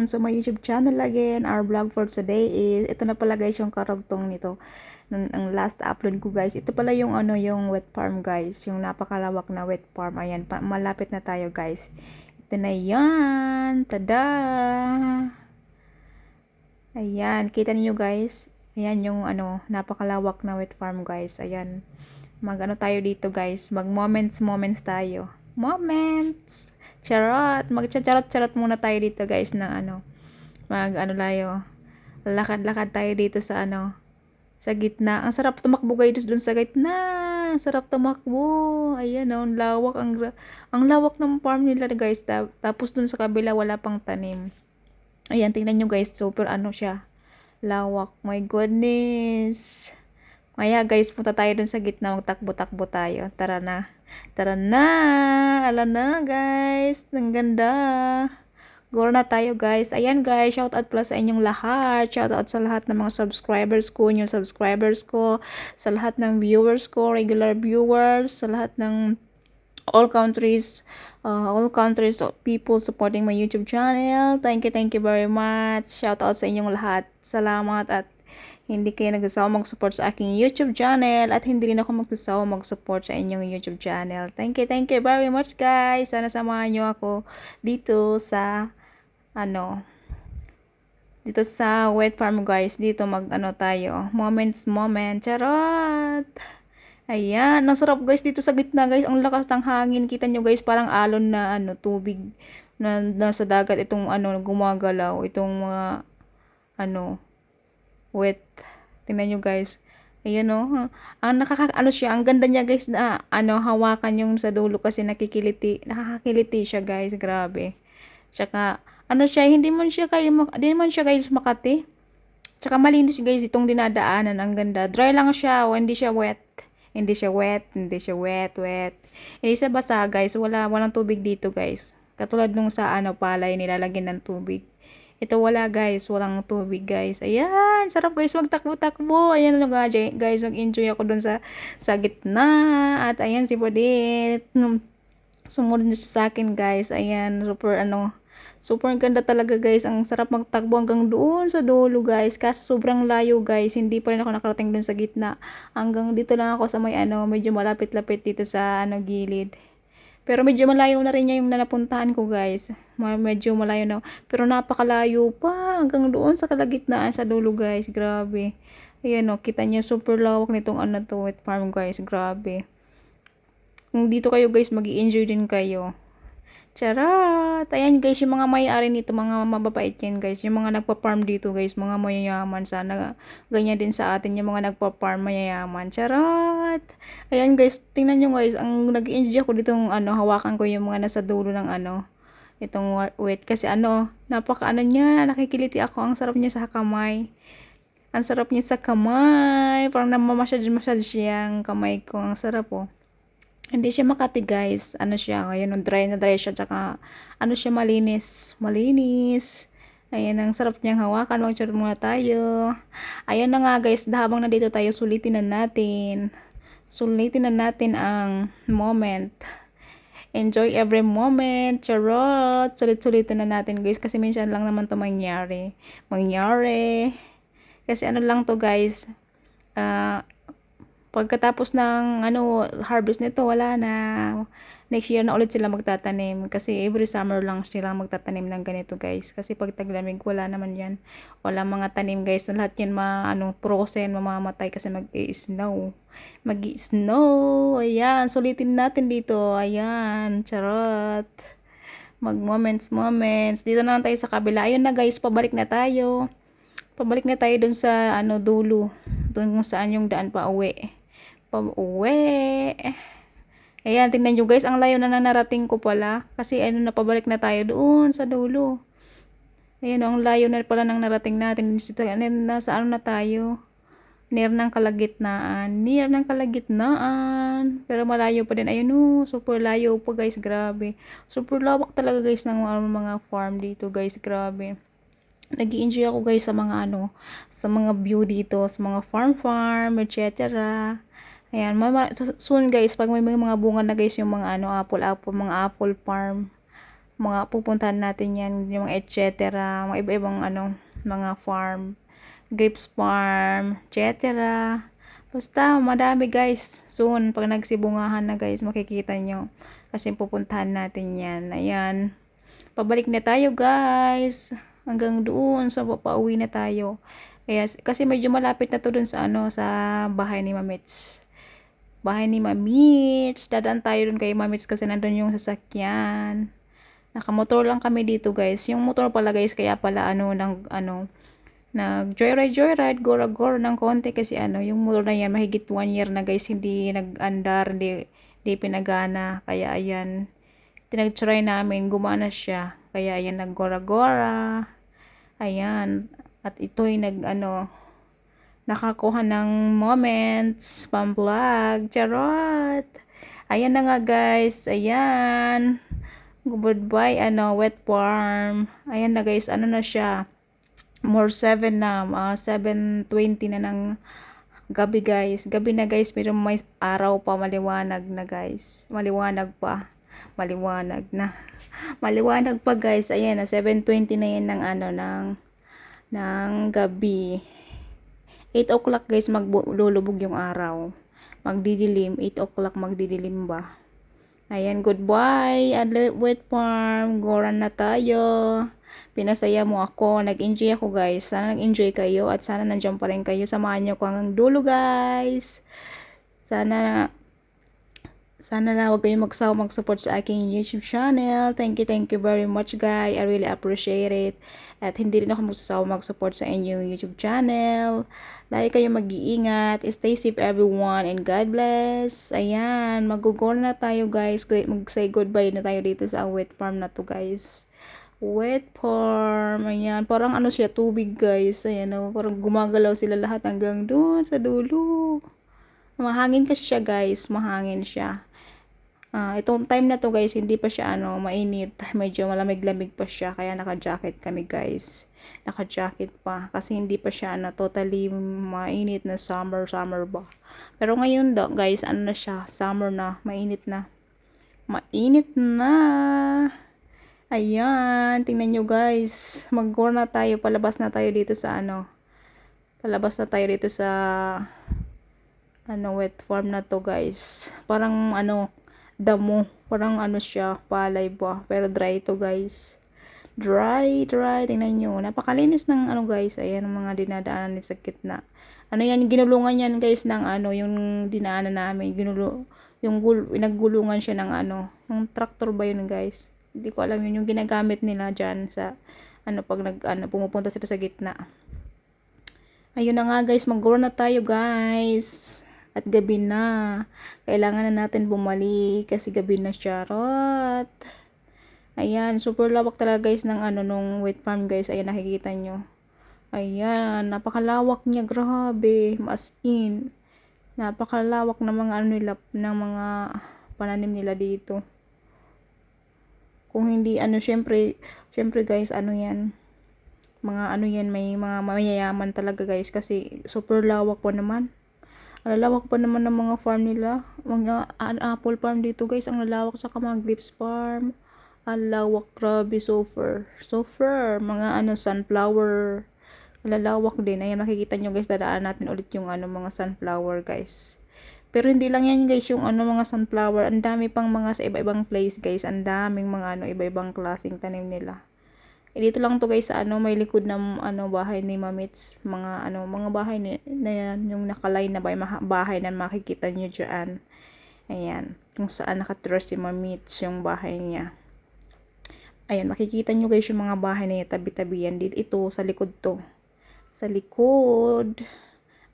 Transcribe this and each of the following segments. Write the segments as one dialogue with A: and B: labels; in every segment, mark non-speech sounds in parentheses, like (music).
A: Welcome to my YouTube channel again. Our vlog for today is, ito na pala guys yung karugtong nito. Nung ang last upload ko guys, ito pala yung ano yung wet farm guys. Yung napakalawak na wet farm. Ayan, pa, malapit na tayo guys. Ito na yan. Tada! Ayan, kita niyo guys. Ayan yung ano, napakalawak na wet farm guys. Ayan. Mag ano tayo dito guys. Mag moments moments tayo. Moments! Charot! Mag-charot-charot muna tayo dito guys ng ano. Mag ano tayo. Lakad-lakad tayo dito sa ano. Sa gitna. Ang sarap tumakbo guys dun sa gitna. Ang sarap tumakbo. Ayan oh, ang lawak. Ang, ang lawak ng farm nila guys. Ta- tapos dun sa kabila wala pang tanim. Ayan, tingnan nyo guys. Super ano siya. Lawak. My goodness. Maya guys, punta tayo dun sa gitna. Magtakbo-takbo tayo. Tara na. Tara na. Ala na guys. Ang ganda. Go na tayo guys. Ayan guys, shout out pala sa inyong lahat. Shout out sa lahat ng mga subscribers ko, new subscribers ko, sa lahat ng viewers ko, regular viewers, sa lahat ng all countries, uh, all countries of people supporting my YouTube channel. Thank you, thank you very much. Shout out sa inyong lahat. Salamat at hindi kayo nagsasawa mag-support sa aking YouTube channel at hindi rin ako magsasawa mag-support sa inyong YouTube channel. Thank you, thank you very much guys. Sana samahan nyo ako dito sa ano dito sa wet farm guys. Dito mag ano tayo. Moments, moment. Charot! Ayan, ang guys dito sa gitna guys. Ang lakas ng hangin. Kita nyo guys, parang alon na ano, tubig na nasa dagat itong ano gumagalaw, itong mga ano wet. Tingnan nyo guys. Ayan o. Oh. Ang nakaka ano siya, ang ganda niya guys na ano hawakan yung sa dulo kasi nakikiliti, nakakakiliti siya guys. Grabe. Tsaka ano siya, hindi man siya kayo, hindi man siya guys makati. Tsaka malinis guys itong dinadaanan, ang ganda. Dry lang siya, o hindi siya wet. Hindi siya wet, hindi siya wet, wet. Hindi siya basa guys, wala, walang tubig dito guys. Katulad nung sa ano palay nilalagyan ng tubig. Ito wala guys, walang tubig guys. Ayan, sarap guys magtakbo-takbo. Ayan ano guys, mag-enjoy ako dun sa, sa gitna. At ayan si Bodit. Sumunod siya sa akin guys. Ayan, super ano, Super ganda talaga guys. Ang sarap magtakbo hanggang doon sa dulo guys. Kaso sobrang layo guys. Hindi pa rin ako nakarating doon sa gitna. Hanggang dito lang ako sa may ano, medyo malapit-lapit dito sa ano gilid. Pero medyo malayo na rin niya yung napuntahan ko guys. Medyo malayo na. Pero napakalayo pa. Hanggang doon sa kalagitnaan sa dulo guys. Grabe. Ayan o. Kita niyo super lawak nitong ano to. Wet farm guys. Grabe. Kung dito kayo guys, mag enjoy din kayo. Charot! Ayan guys, yung mga may-ari nito, mga mababait yan guys. Yung mga nagpa-farm dito guys, mga mayayaman. Sana ganyan din sa atin yung mga nagpa-farm mayayaman. Charot! Ayan guys, tingnan nyo guys, ang nag-enjoy ako dito, ano, hawakan ko yung mga nasa dulo ng ano, itong wet. Kasi ano, napaka ano niya, nakikiliti ako. Ang sarap niya sa kamay. Ang sarap niya sa kamay. Parang namamasyad-masyad siyang kamay ko. Ang sarap oh. Hindi siya makati guys. Ano siya, ngayon dry na dry siya. Tsaka ano siya malinis. Malinis. Ayan, ang sarap niyang hawakan. Mag-share muna tayo. Ayan na nga guys, habang nandito tayo, sulitin na natin. Sulitin na natin ang moment. Enjoy every moment. Charot. Sulit-sulitin na natin guys. Kasi minsan lang naman to mangyari. Mangyari. Kasi ano lang to guys. Uh, pagkatapos ng ano harvest nito wala na. Next year na ulit sila magtatanim kasi every summer lang sila magtatanim ng ganito guys. Kasi pag taglamig wala naman yan. Wala mga tanim guys. Lahat yan ma ano frozen mamamatay kasi mag-snow mag-snow ayan sulitin natin dito. Ayan charot. Mag moments moments. Dito na lang tayo sa kabila. Ayun na guys. Pabalik na tayo. Pabalik na tayo dun sa ano dulo. Dun kung saan yung daan pa uwi pa-uwi. Ayan, tingnan nyo guys, ang layo na narating ko pala. Kasi ano, napabalik na tayo doon sa dulo. Ayan, ang layo na pala nang narating natin. Nasa ano na tayo? Near ng kalagitnaan. Near ng kalagitnaan. Pero malayo pa din. Ayun oh, super layo pa guys, grabe. Super lawak talaga guys ng mga farm dito guys, grabe nag enjoy ako guys sa mga ano, sa mga view dito, sa mga farm farm, etc. Ayan, soon guys, pag may mga bunga na guys yung mga ano, apple, apple, mga apple farm, mga pupuntahan natin yan, yung mga et cetera, mga iba-ibang ano, mga farm, grapes farm, et cetera. Basta, madami guys. Soon, pag nagsibungahan na guys, makikita nyo. Kasi pupuntahan natin yan. Ayan. Pabalik na tayo guys. Hanggang doon sa pauwi na tayo. Kaya, kasi medyo malapit na to dun sa ano, sa bahay ni Mamits. Bahay ni Mamits. Dadaan tayo dun kay Mamits kasi nandun yung sasakyan. Nakamotor lang kami dito guys. Yung motor pala guys, kaya pala ano, ng, ano, nag joyride joyride gora gora ng konti kasi ano yung motor na yan mahigit one year na guys hindi nag-andar hindi, hindi pinagana kaya ayan tinag-try namin gumana siya kaya ayan nag gora gora ayan at ito'y nag ano nakakuha ng moments pang vlog charot ayan na nga guys ayan goodbye ano wet farm ayan na guys ano na siya more 7 na, uh, 7.20 na ng gabi guys. Gabi na guys, pero may araw pa, maliwanag na guys. Maliwanag pa. Maliwanag na. (laughs) Maliwanag pa guys. Ayan na, 7.20 na yan ng ano, ng, ng gabi. 8 o'clock guys, maglulubog yung araw. Magdidilim, 8 o'clock magdidilim ba. Ayan, goodbye. Adlet Wet Farm. Goran na tayo pinasaya mo ako. Nag-enjoy ako guys. Sana nag-enjoy kayo at sana nandiyan pa rin kayo. Samahan niyo ko hanggang dulo guys. Sana sana na huwag kayong magsawa mag-support sa aking YouTube channel. Thank you, thank you very much guys. I really appreciate it. At hindi rin ako magsasawa mag-support sa inyong YouTube channel. Lagi kayong mag-iingat. Stay safe everyone and God bless. Ayan, mag-go na tayo guys. Mag-say goodbye na tayo dito sa wet farm na to guys wet farm. Ayan, parang ano siya, tubig guys. Ayan, oh, parang gumagalaw sila lahat hanggang doon sa dulo. Mahangin kasi siya guys, mahangin siya. Uh, itong time na to guys, hindi pa siya ano, mainit. (laughs) Medyo malamig-lamig pa siya, kaya naka-jacket kami guys. Naka-jacket pa, kasi hindi pa siya na ano, totally mainit na summer, summer ba. Pero ngayon do, guys, ano na siya, summer na, mainit na. Mainit na. Ayan, tingnan nyo guys. Mag-go na tayo, palabas na tayo dito sa ano. Palabas na tayo dito sa ano, wet farm na to guys. Parang ano, damo. Parang ano siya, palay ba. Pero dry to guys. Dry, dry. Tingnan nyo. Napakalinis ng ano guys. Ayan, ang mga dinadaanan ni sa gitna. Ano yan, ginulungan yan guys ng ano, yung dinaanan namin. Ginulo, yung gul, naggulungan siya ng ano, yung tractor ba yun guys hindi ko alam yun yung ginagamit nila dyan sa ano pag nag ano, pumupunta sila sa gitna ayun na nga guys mag na tayo guys at gabi na. Kailangan na natin bumalik kasi gabi na charot ayan super lawak talaga guys ng ano nung wheat farm guys. Ayan nakikita nyo. Ayan napakalawak niya grabe. Mas in. Napakalawak ng mga ano nila ng mga pananim nila dito. Kung hindi ano syempre syempre guys ano yan. Mga ano yan may mga mayayaman talaga guys kasi super lawak pa naman lalawak pa naman ng mga farm nila. Mga apple farm dito guys. Ang lalawak sa mga grapes farm. Ang lawak grabe so far so far mga ano sunflower. Lalawak din. Ayan makikita nyo guys. Dadaan natin ulit yung ano mga sunflower guys. Pero hindi lang yan guys yung ano mga sunflower. Ang dami pang mga sa iba-ibang place guys. Ang daming mga ano iba-ibang klaseng tanim nila. E dito lang to guys sa ano may likod ng ano bahay ni Mamits. Mga ano mga bahay ni, na yan yung nakalay na bahay, bahay na makikita nyo dyan. Ayan. Kung saan nakatira si Mamits yung bahay niya. Ayan, makikita nyo guys yung mga bahay na tabi-tabi yan. Dito, ito, sa likod to. Sa likod.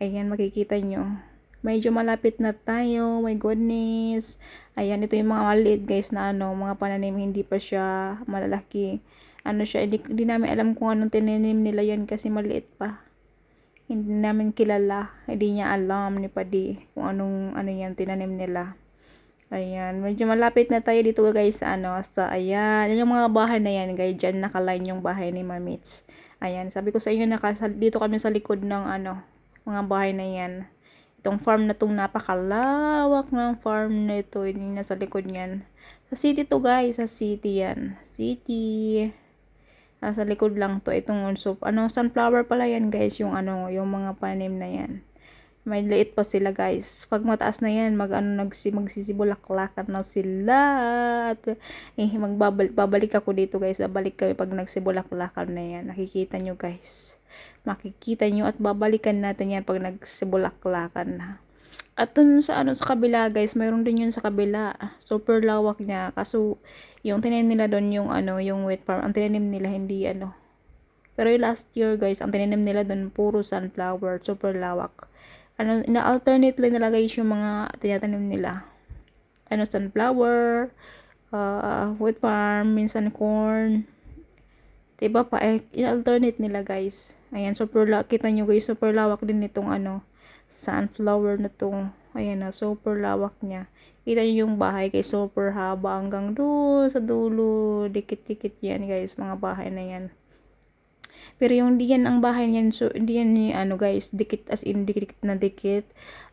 A: Ayan, makikita nyo medyo malapit na tayo. My goodness. Ayan, ito yung mga maliit guys na ano, mga pananim hindi pa siya malalaki. Ano siya, hindi, hindi namin alam kung anong tinanim nila yan kasi maliit pa. Hindi namin kilala. Hindi niya alam ni Padi kung anong ano yan tinanim nila. Ayan, medyo malapit na tayo dito guys sa ano, sa ayan, yung mga bahay na yan guys, dyan nakaline yung bahay ni Mamits. Ayan, sabi ko sa inyo, naka, dito kami sa likod ng ano, mga bahay na yan. Itong farm na tong napakalawak ng farm na ito. Hindi na sa likod niyan. Sa city to guys. Sa city yan. City. Nasa likod lang to itong so, ano sunflower pala yan guys yung ano yung mga panim na yan. May liit pa sila guys. Pag mataas na yan mag ano nagsi magsisibulaklakan na sila at eh magbabalik babalik ako dito guys. Babalik kami pag nagsibulaklakan na yan. Nakikita nyo guys. Makikita nyo at babalikan natin yan pag nagsibulaklakan na. At dun sa ano sa kabila guys, mayroon din yun sa kabila. Super lawak niya. Kaso yung tinanim nila doon yung ano, yung wet farm, ang tinanim nila hindi ano. Pero yung last year guys, ang tinanim nila doon puro sunflower, super lawak. Ano, ina-alternately nila guys yung mga tinatanim nila. Ano, sunflower, uh, wheat farm, minsan corn. Diba pa, eh, in-alternate nila guys. Ayan, super lawak. Kita nyo guys, super lawak din nitong ano, sunflower na to. Ayan na, super lawak niya. Kita nyo yung bahay guys, super haba hanggang doon sa dulo. Dikit-dikit yan guys, mga bahay na yan. Pero yung di yan ang bahay niyan, so hindi yan ni ano guys, dikit as in dikit na dikit.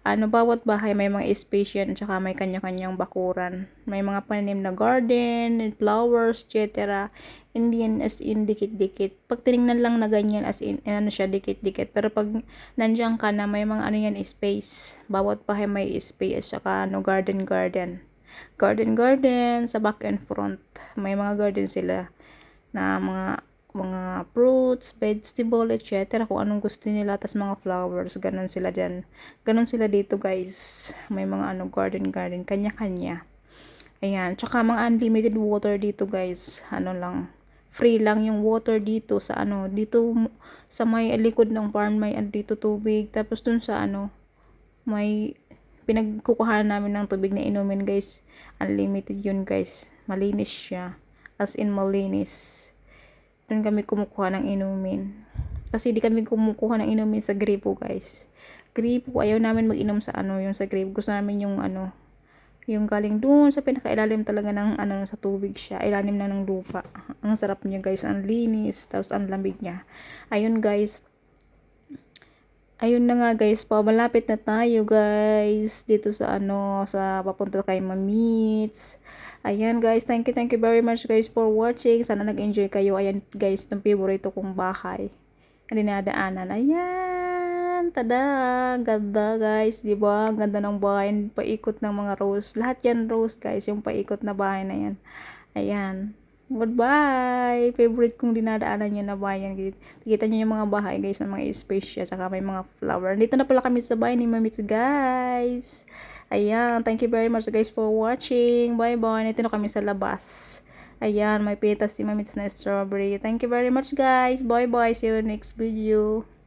A: Ano, bawat bahay may mga space yan, tsaka may kanya-kanyang bakuran. May mga pananim na garden, flowers, etc. Hindi yan as in dikit-dikit. Pag tinignan lang na ganyan as in, eh, ano siya, dikit-dikit. Pero pag nandiyan ka na, may mga ano yan, space. Bawat bahay may space, tsaka ano, garden-garden. Garden-garden, sa back and front. May mga garden sila na mga mga fruits, vegetable, etc. Kung anong gusto nila, tas mga flowers, ganun sila dyan. Ganun sila dito guys. May mga ano, garden garden, kanya-kanya. Ayan, tsaka mga unlimited water dito guys. Ano lang, free lang yung water dito sa ano, dito sa may likod ng farm, may ano dito tubig. Tapos dun sa ano, may pinagkukuhaan namin ng tubig na inumin guys. Unlimited yun guys. Malinis siya. As in malinis doon kami kumukuha ng inumin. Kasi di kami kumukuha ng inumin sa gripo, guys. Gripo, ayaw namin mag-inom sa ano, yung sa gripo. Gusto namin yung ano, yung galing doon sa pinakailalim talaga ng ano, sa tubig siya. Ilalim na ng lupa. Ang sarap niya, guys. Ang linis. Tapos ang lamig niya. Ayun, guys. Ayun na nga guys, pa malapit na tayo guys dito sa ano, sa papunta kay Mamits. Ayan guys, thank you, thank you very much guys for watching. Sana nag-enjoy kayo. Ayan guys, itong favorito kong bahay. Na dinadaanan. Ayan, tada, ganda guys, di ba? Ang ganda ng bahay, paikot ng mga rose. Lahat yan rose guys, yung paikot na bahay na yan. Ayan. Goodbye! Favorite kong dinadaanan yun na bayan. Kita nyo yung mga bahay guys, may mga space siya, tsaka may mga flower. Dito na pala kami sa bahay ni Mamits guys. Ayan, thank you very much guys for watching. Bye bye. Dito na kami sa labas. Ayan, may pitas si Mamits na strawberry. Thank you very much guys. Bye bye. See you next video.